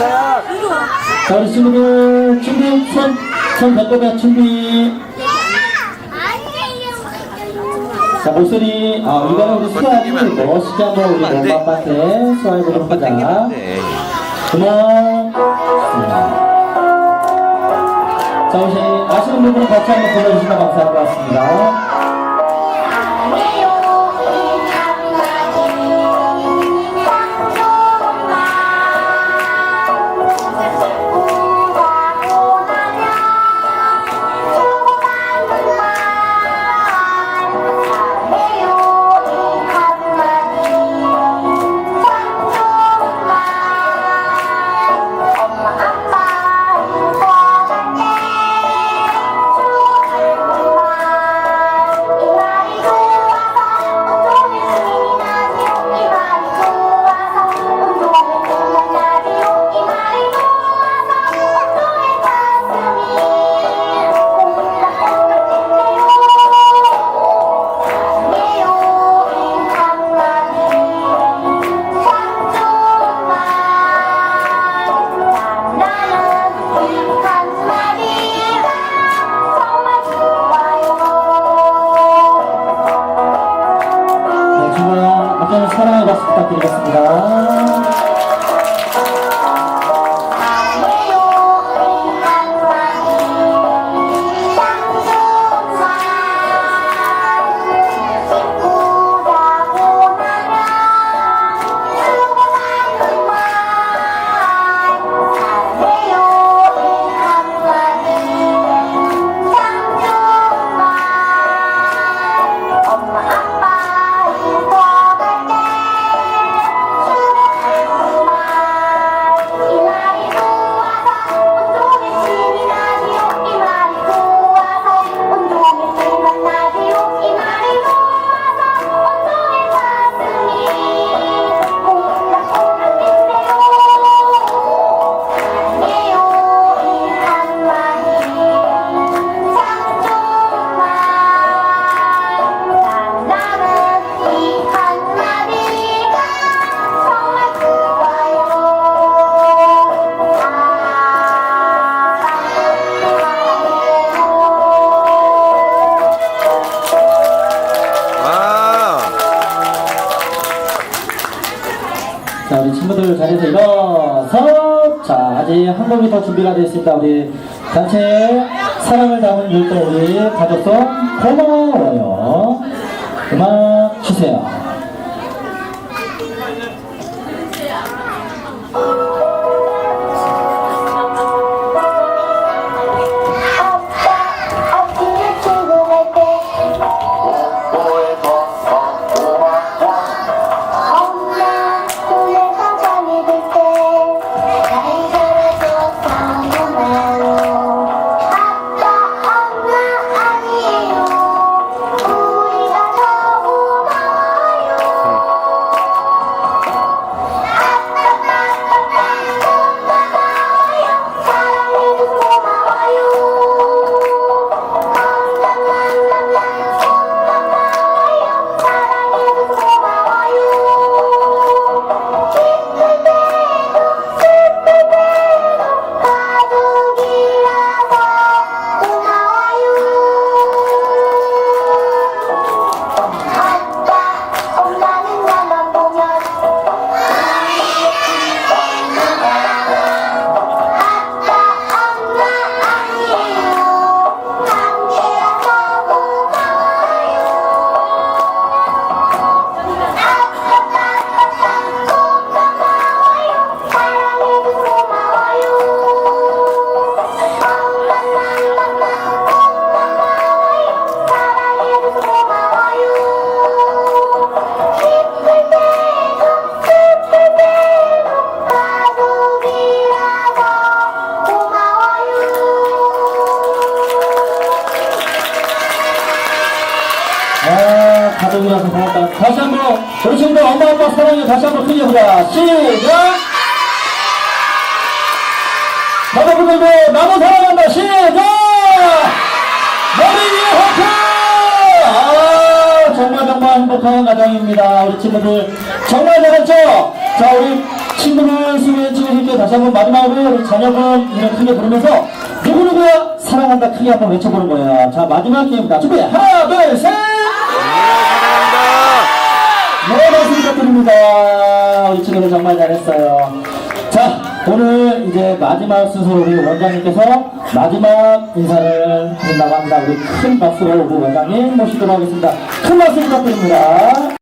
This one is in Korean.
와 자, 우리 친구들 준비, 손, 손 배꼽에 준비. 자, 목소리, 아, 이거는 우리 수아이 멋있게 한번 우리 엄마 아빠한테 수아해보도록 하자. 그만. 자, 혹시 아시는 분들은 같이 한번 불러주시면 감사할 것 같습니다. 자, 우리 친구들 자리에서 일어서. 자, 아직 한 곡이 더 준비가 되어 있습니다. 우리 단체 사랑을 담은 율동 우리 가족송 고마워요. 음악 주세요. 다시 한 번, 우리 친구들 엄마 아빠 사랑해 다시 한번 크게 보자. 시작! 가족분들도 나도 사랑한다. 시작! 머리 위에 화투! 아, 정말 정말 행복한 가정입니다. 우리 친구들 정말 잘했죠? 자, 우리 친구들 수고해 주신 다시 한번 마지막으로 우리 자녀분 이름 크게 부르면서 누구누구야 사랑한다 크게 한번 외쳐보는 거예요. 자 마지막 기회입니다. 준비 하나 둘 셋. 네, 박수 부탁드립니다. 우리 친구들 정말 잘했어요. 자, 오늘 이제 마지막 순서로 우리 원장님께서 마지막 인사를 드린다고 합니다. 우리 큰 박수로 우리 원장님 모시도록 하겠습니다. 큰 박수 부탁드립니다.